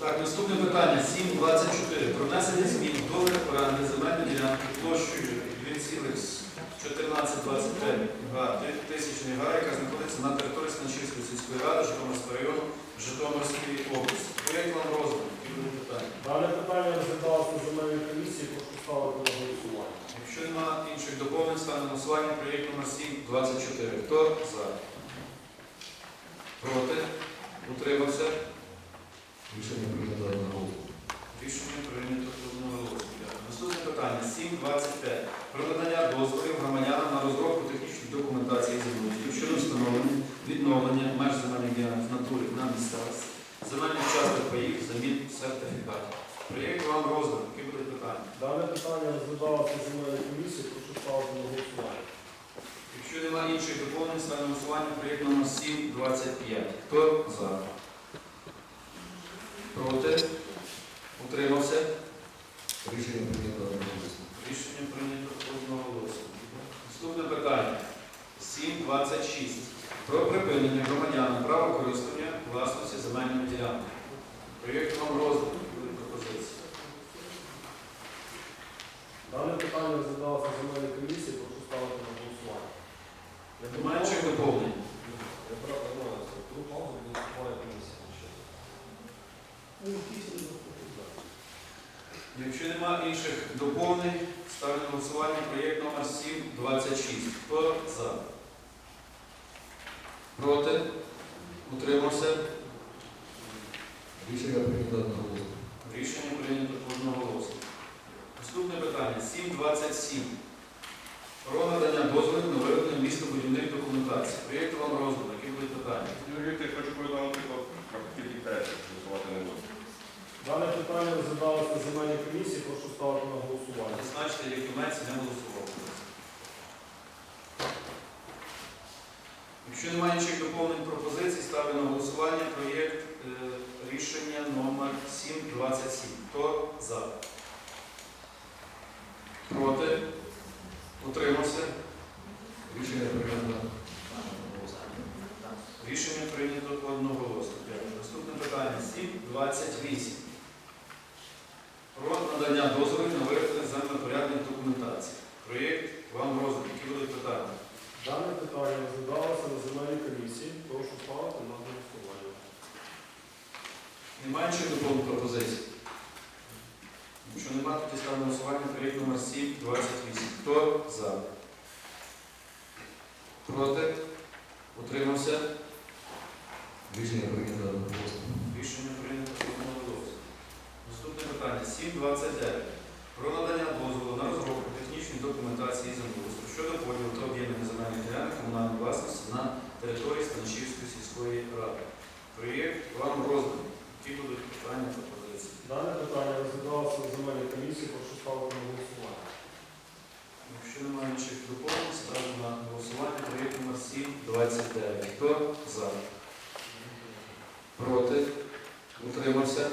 Так, наступне питання 7.24. Про внесення змін до оренди земельної ділянки площею 2,1425 га, тисячної га, яка знаходиться на території Станчівської сільської ради Житомирського району Житомирської області. Проєкт вам розданий. Питання? Питання розглядалося на земельній комісії, прошу ставити на голосування. Якщо немає інших доповнень, ставимо на голосування проєкт номер 7.24. Хто за? Проти? Утримався? Рішення прийнято одноголосно. Рішення прийнято одноголосно. Дякую. Наступне питання 7.25. Про надання дозволів громадянам на розробку технічної документації землеустрою щодо встановлення відновлення меж земельних ділянок в натурі на місцевості, земельних часток паїв, замін сертифікатів. Проєкт вам розданий. Які будуть питання? Дане питання розглядалося на земельній комісії, прошу ставити на голосування. Якщо немає інших доповнень, ставимо голосування проєкт номер 725. Хто за? Проти? Утримався? Рішення прийнято одноголосно. Рішення прийнято одноголосно. Наступне питання 7.26. Про припинення громадянам права користування власності земельними ділянками. Проєкт вам розданий. Були пропозиції. Дане питання розглядалося на земельній комісії, прошу ставити на голосування. Немає інших доповнень? Я брав анонс. Друг паузу виступає комісія. Якщо немає інших доповнень, ставлю на голосування проєкт номер 726. Хто за? Проти? Утримався? Рішення прийнято одноголосно. Рішення прийнято одноголосно. Наступне питання 7.27. Про надання дозволів на вироблення містобудівних документацій. Проєкт вам розданий. Які будуть питання? Юрій, я хочу повідомити про тільки голосувати не буду. Дане питання розглядалося на земельній комісії, прошу ставити на голосування. Зазначте, які кінець не голосував. Якщо немає інших доповнень пропозицій, ставлю на голосування проєкт е, рішення номер 727. Хто за? Проти? Утримався? Рішення прийнято. Рішення прийнято одноголосно. Дякую. Наступне питання 7.28. Про надання дозволів на вироблення землепорядних документацій. Проєкт вам розданий. Які будуть питання? Дане питання розглядалося на земельній комісії, прошу ставити на голосування. Немає інших доповнень пропозицій? Якщо немає, тоді ставимо голосування проєкт номер 728. Хто за? Проти? Утримався? Рішення прийнято одноголосно. Рішення прийнято одноголосно. Наступне питання 7.29. Про надання дозволу на розробку технічної документації землеустрою щодо поділу та об'єднання земельних ділянок комунальної власності на території Станчівської сільської ради. Проєкт вам розданий. Які будуть питання? Дане питання розглядалося на земельній комісії, прошу ставити на голосування. Якщо немає інших доповнень, ставлю на голосування проєкт номер 729. Хто за? Проти? Утримався?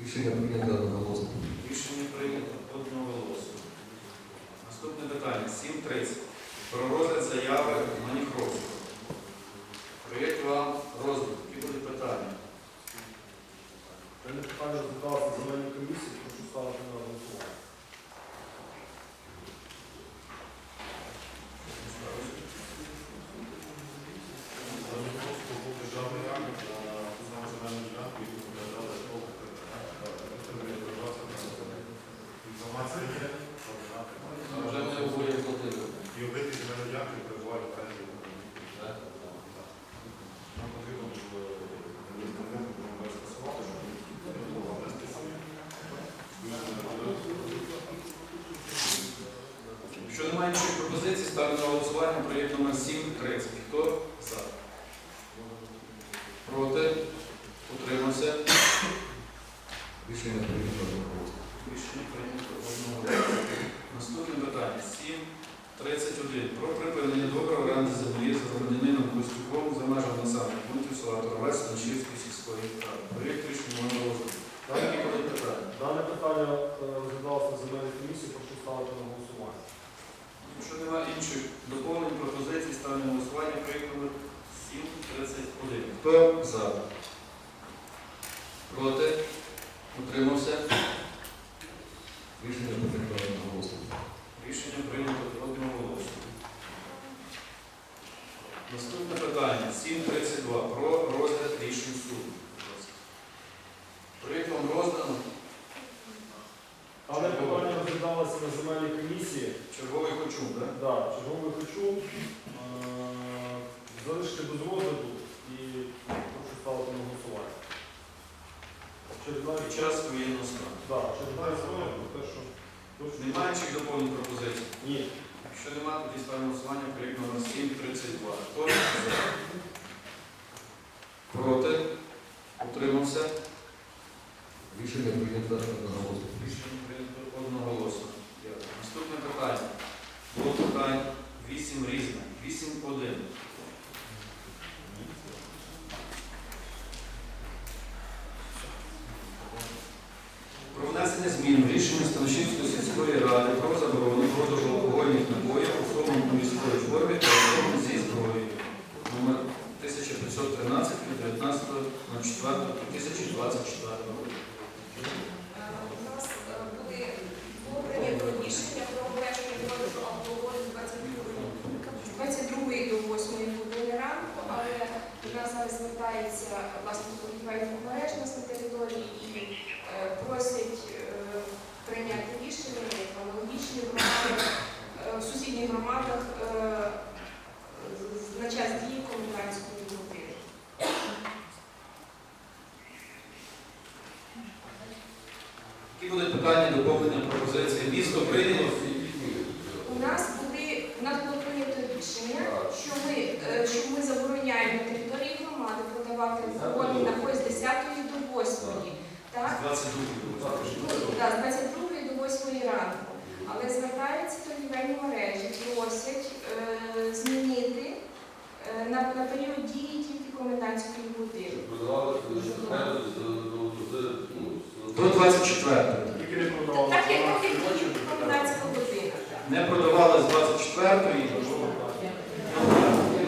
Рішення прийнято одноголосно. Рішення прийнято одноголосно. Наступне питання 7.30. Про розгляд заяви Маніхровського. Проєкт вам розгляд. Які будуть питання? Дане питання розглядалося на земельній комісії, прошу ставити на голосування. Державний акт на основу земельної ділянки, яку передали Інформація є, Вже ми обоє платили. і обидві земельні ділянки перебувають в оренді. Нам потрібно було не скасувати, щоб не було внести самі. Якщо немає інших пропозицій, ставлю на голосування проєкт номер 7.30. Хто за? Проти? Утримався? Рішення прийнято одноголосно. Рішення прийнято одноголосно. Наступне питання 7.31. Про припинення договору оренди землі з громадянином Костюком за межами населених пунктів села Торовець Станчівської сільської ради. Проєкт рішення можна розгляду. Які будуть питання? Дане питання е, розглядалося на земельній комісії, прошу ставити на голосування. Якщо немає інших доповнень, пропозицій, ставлю на голосування проєкт номер 7.31. Хто за? Проти? Утримався? Рішення прийнято одноголосно. Рішення прийнято одноголосно. Наступне питання 7.32 про розгляд рішень суду. Будь ласка. Проєкт вам роздано. Але питання розглядалося на земельній комісії. Черговий хочу, так? Да, черговий хочу е, залишити без розгляду і прошу ставити на голосування. Очередна Під час воєнного стану. Про те, що Немає чи доповнень пропозицій? Ні. Якщо немає, тоді ставимо голосування проєкт номер 732. Хто за? Проти? Утримався? Рішення прийнято одноголосно. Рішення прийнято одноголосно. Дякую. Наступне питання. Було питань 8 різних. 8.1. Про внесення змін в сільської ради про заборону продажу алкогольних напоїв у формі військовій формі та формі зі зброєю. Номер 1513 від 19.04.2024 року. У нас е, буде було прийнято рішення про обмеження продажу алкоголю з 22 з 22 до 8 години ранку, але до нас зараз звертається власне торгівельних мереж у нас на території і е, просять е, прийняти рішення як аналогічні громади е, в сусідніх громадах е, на час дії комунальської групи. Які будуть питання, доповнення, пропозиції? Місто прийняло. У нас буде у нас було прийнято рішення, що ми, е, що ми забороняємо на території громади продавати алкогольні напої з 10 до 8. Так? З 22 Ну, да, з 22 до 8 ранку. Але звертаються торгівельні мережі, просять е, змінити е, на, на період дії тільки комендантської години. До 24. Тільки не продавали. Так як комендантська година. Не продавали з 24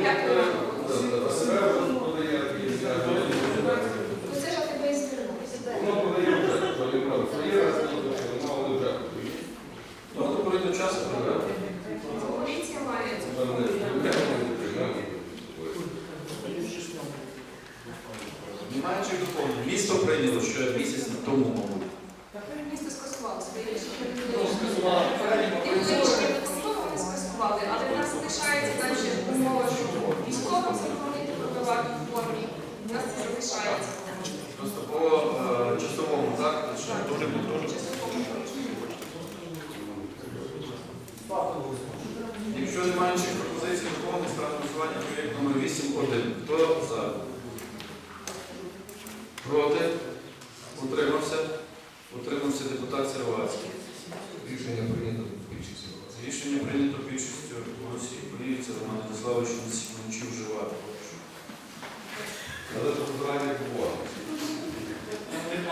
Дякую. Ну, Це ж я тебе і звернувся. Тобто пройде час продав. Поліція має Немає чи доповнення. Місто прийняло ще місяць тому, мабуть. Місто скасувало своє рішення. І рішення не було, вони скасували, але в нас залишається далі умова, що військовим заборонити продавати в формі. У нас це залишається. Просто по е, часовому, так? Що дуже дуже. Якщо немає інших пропозицій, ставимо голосування проєкт номер 8.1. Хто за? Проти? Утримався? Утримався депутат Сервацький. Рішення прийнято більшістю голосів. Рішення прийнято більшістю голосів. Поліція Роман Владиславович не навчив вживати. Але побирання бувало.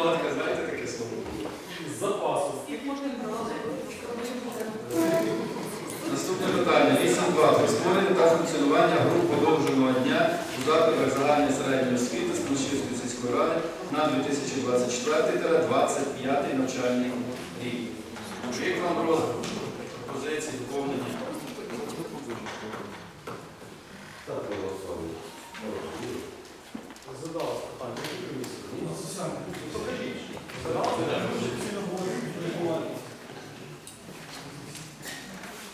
Відкладка, знаєте таке слово? З запасом. Наступне питання. 8.2. Про створення та функціонування груп подовженого дня у закладах загальної середньої освіти Станишівської сільської ради на 2024-2025 навчальний рік. Як вам розвиток? Пропозиції, доповнення? Задалось питання. Які комісії? Покажіть. Задалось? Я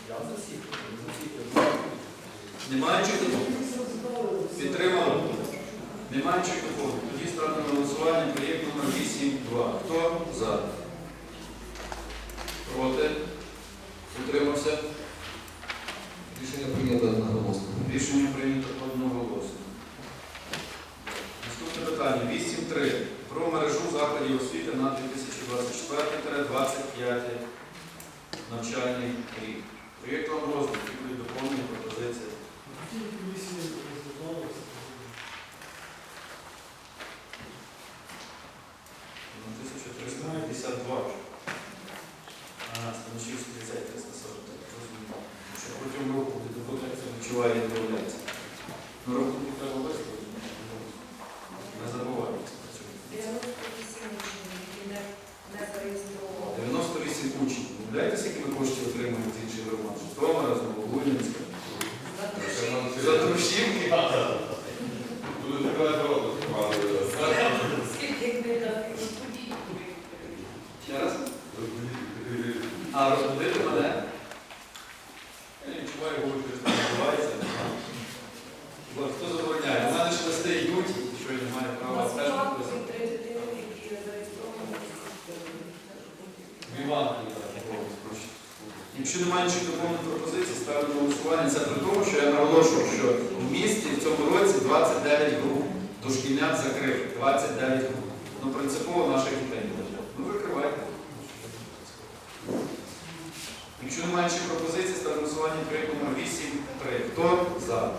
засів. Немає чи Підтримали? Немає кого. Тоді ставимо голосування проєкт номер 8.2. Хто за? Проти? Утримався? Рішення прийнято одноголосно. Рішення прийнято одноголосно. Наступне питання. 8.3. Про мережу закладів освіти на 2024-2025 навчальний рік. Проєкт вам розвитку, будуть доповнені пропозиції. Які комісії розглядалися? Ну, 1352 вже. А, Станишівський ліцей 340. так, розумію. Що протягом року буде викликати, відчуває і відмовляється. Ну, року не треба виставити. Не забувайте. 90 коштів отримують з інших громад. Житомира, з Новогульницька. За Трушівки. Тут така дорога, Скільки не дати? Ще раз. А, розбудити мене? Я не відчуваю, говорю, що це відбувається. Бо Хто забороняє? У мене ж листи йдуть, що я не маю права теж підписати. Іван, Якщо немає інших доповнених пропозицій, ставлю на голосування. Це при тому, що я наголошую, що в місті в цьому році 29 груп. Дошкільнят закрив 29 груп. Ну, принципово наших Якщо пропозиції ставлю на голосування проєкт номер 8.3. Хто за?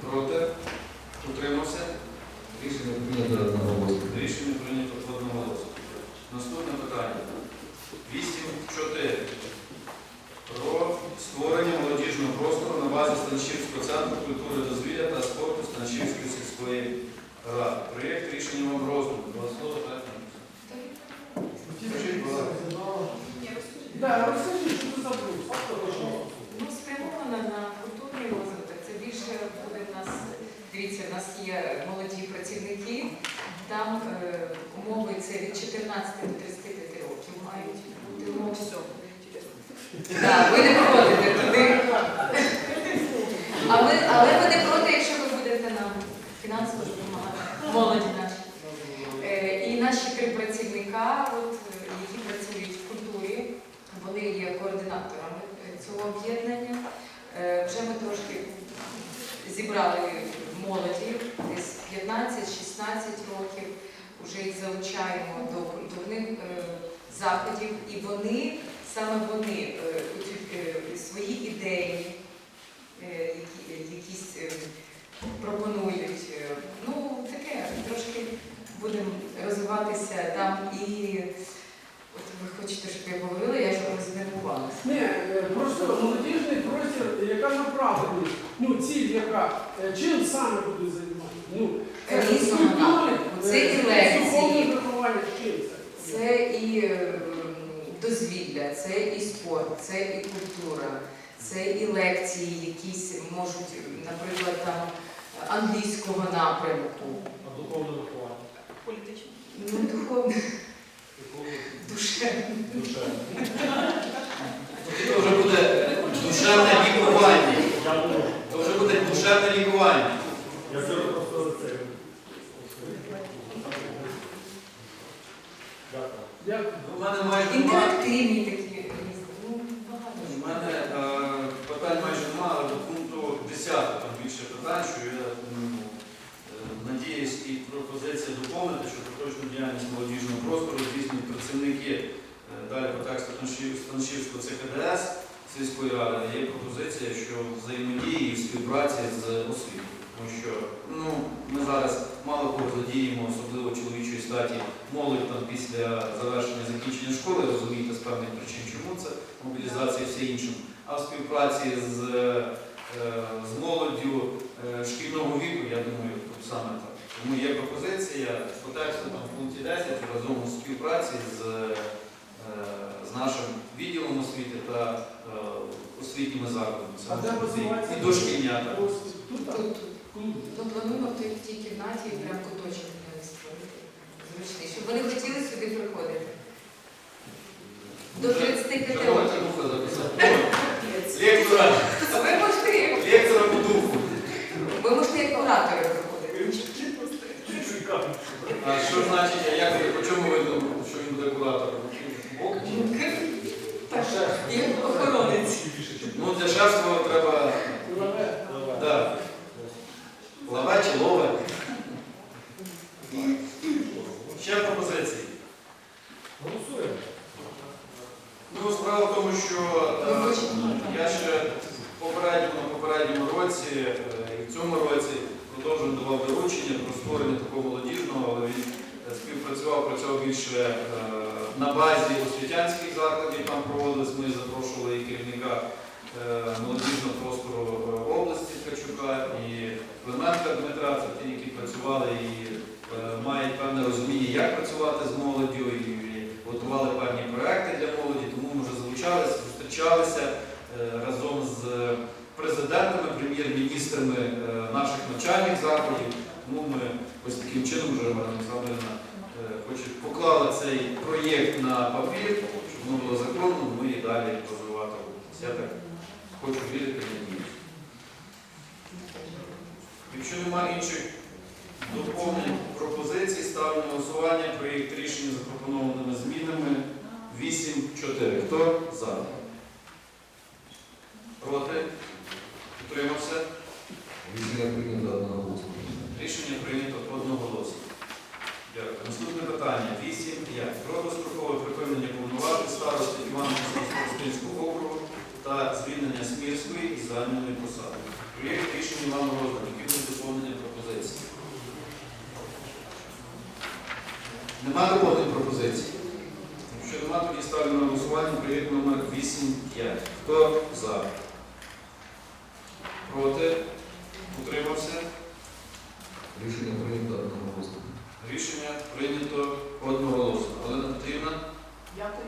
Проти? Утримався? Рішення прийнято одноголосно. Рішення прийнято одноголосно. Наступне питання. 8.4. Про створення молодіжного простору на базі Станішівського центру культури, дозвілля та спорту Станішівської сільської ради. Проєкт рішення вам розгляду. Два слова, так? Скажіть, будь ласка. Ні, розкажіть. Да, розкажи, що ти забув. Ну, спрямована на культурний розвиток. Це більше буде в нас. Дивіться, в нас є молоді працівники. Там е, це від 14 до 35 років мають бути все. Так, ви не проходите туди. А але ви не проти, якщо ви будете нам фінансово допомагати. Молоді наші. Е, І наші три працівника, от, е, які працюють в культурі, вони є координаторами е, цього об'єднання. Е, Вже ми трошки зібрали молоді, десь 15-16 років, вже їх залучаємо до культурних е, заходів, і вони, саме вони е, е, свої ідеї, е, якісь пропонують. Ну, таке, трошки будемо розвиватися там і от ви хочете, щоб я говорила, я ж розвивалася. Ні, просто молодіжний простір, яка направленість, ну, ціль яка, чим саме буде займатися? Ну. Це е, і лекції. духовне виховання, чим це? Це і е, дозвілля, це і спорт, це і культура, це і лекції, якісь можуть, наприклад, там англійського напрямку. А духовне виховання? Політично. Ну, духовне, душевне. Це вже буде душевне лікування. Я можу. Це вже буде душевне лікування. Я це просто це. Дякую. Дякую. У мене майже немає. Інтерактивні такі різні. Ну, багато. У мене е, питань майже немає, але до пункту 10 там більше питань, що я ну, е, надіюсь і пропозиція доповнити, що поточну діяльність молодіжного простору здійснюють працівники е, далі по тексту Станшівського ЦКДС сільської ради. Є пропозиція, що взаємодії і співпраці з освітою. Тому що ну, ми зараз мало кого задіємо, особливо чоловічої статі, молодь там після завершення закінчення школи, розумієте, з певних причин, чому це мобілізація і все інше. А в співпраці з, е, з молоддю е, шкільного віку, я думаю, тут саме так. Тому є пропозиція по тексту в пункті 10 разом у співпраці з, е, з нашим відділом освіти та е, освітніми закладами. Це А де може і дошкільнята. Ось Тут так. Тут Клуб. ну, плануємо в тій- в тій кімнаті прям куточок для них створити. Зручний, щоб вони хотіли сюди приходити. До 35 Чого років. це муха записати? Лектора, Ви можете як лектора по духу. ви можете як оратори приходити. Чуть-чуть капельку. А що значить, а як ви- по чому ви думаєте, що він буде куратором? Бог? Так, як охоронець. Ну, для шефства треба Давай. да, лава чи лове. Ще пропозиції. Голосуємо. Ну, справа в тому, що е, я ще попередньому попередньому році е, і в цьому році продовжую давав доручення про створення такого молодіжного, але він е, співпрацював, працював більше е, на базі освітянських закладів, там проводились, ми запрошували і керівника е, молодіжного простору області Ткачука і Клименка Дмитра, це ті, які працювали і е, мають певне розуміння, як працювати з молоддю, і готували певні проекти для молоді, тому долучалися, зустрічалися е, разом з президентами, прем'єр-міністрами е, наших навчальних закладів. Тому ми ось таким чином вже Олександрівна е, хоче поклала цей проєкт на папір, щоб воно було законно, ми і далі розвивати. Я так хочу вірити, надіюся. Якщо немає інших доповнень пропозицій, ставлю на голосування проєкт рішення запропонованими змінами 8.4. Хто за? Проти? Утримався? Рішення прийнято одноголосно. Рішення прийнято одноголосно. Дякую. Наступне питання 8.5. Про дострокове припинення повноважень старости Івано-Франківського старостинського округу та звільнення Смірської із займаної посади. Проєкт рішення вам розданий. Які доповнення пропозиції? Нема доповнень пропозицій? Ставлю на голосування проєкт номер 8.5. Хто за? Проти? Утримався? Рішення прийнято одноголосно. Рішення прийнято одноголосно. Олена Петрівна, Дякую.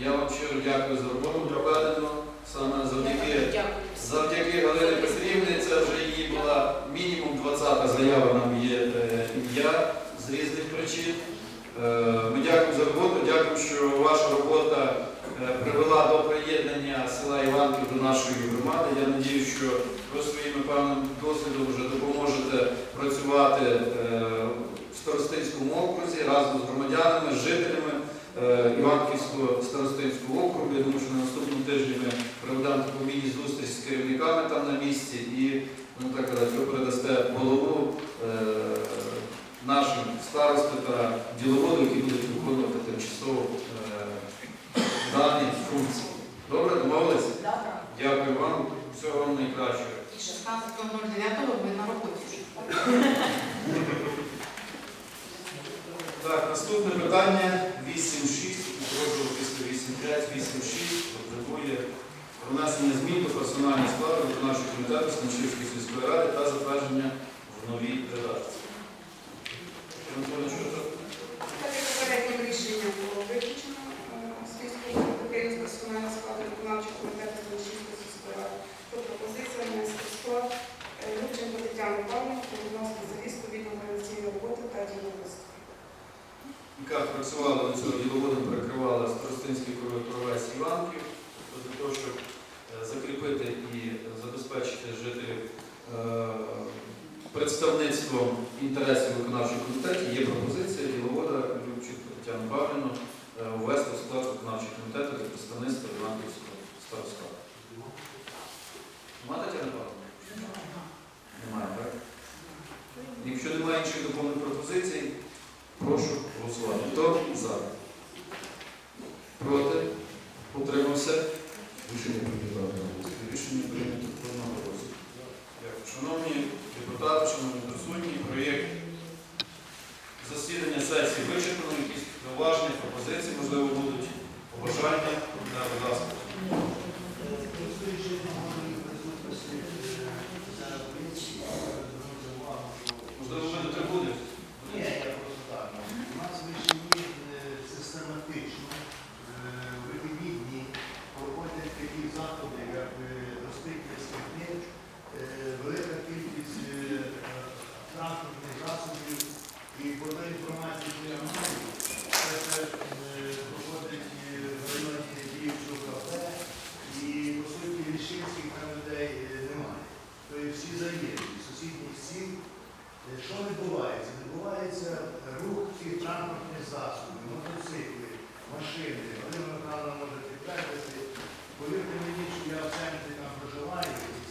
я вам щиро дякую за роботу проведену. Саме завдяки, Дякую. завдяки Галині Петрівні, це вже її була мінімум 20-та заява нам є е, ім'я з різних причин. Е, роботу, Дякую, що ваша робота е, привела до приєднання села Іванків до нашої громади. Я надію, що ви своїм певним досвідом вже допоможете працювати е, в Старостинському окрузі разом з громадянами, з жителями е, Іванківського старостинського округу. Я думаю, що на наступному тижні ми проведемо таку міні-зустріч з керівниками там на місці і ну, так казати, ви передасте голову е, нашим старостам та діловодам, які будуть виконувати тимчасово е, дані функції. Добре, домовилися? Дякую вам, всього вам найкращого. І 16.09 ви на роботі вже. Так, наступне питання 8.6, прошу 8.5, 8.6 потребує про внесення змін до персонального складу виконавчого комітету Станчівської сільської ради та затвердження в новій редакції. Антоне, що це? Так як попереднім рішенням було виключено списку з персонального складу виконавчого комітету Станчівської сільської ради, то пропозиція внести склад е, Любченко Тетяну Павлівну про відносно від організаційної роботи та діловодства. яка працювала до цього діловодом, перекривала Старостинський коровець Іванків, тобто для того, щоб е, закріпити і забезпечити жителів е, представництвом інтересів виконавчого комітету, є пропозиція діловода Любченко Тетяну Павлівну е, ввести в склад виконавчого комітету для представництва Іванківського староста. Нема Тетяни Павлівни? Немає, так? Якщо немає інших доповнених пропозицій, Прошу голосувати. Хто за? Проти? Утримався?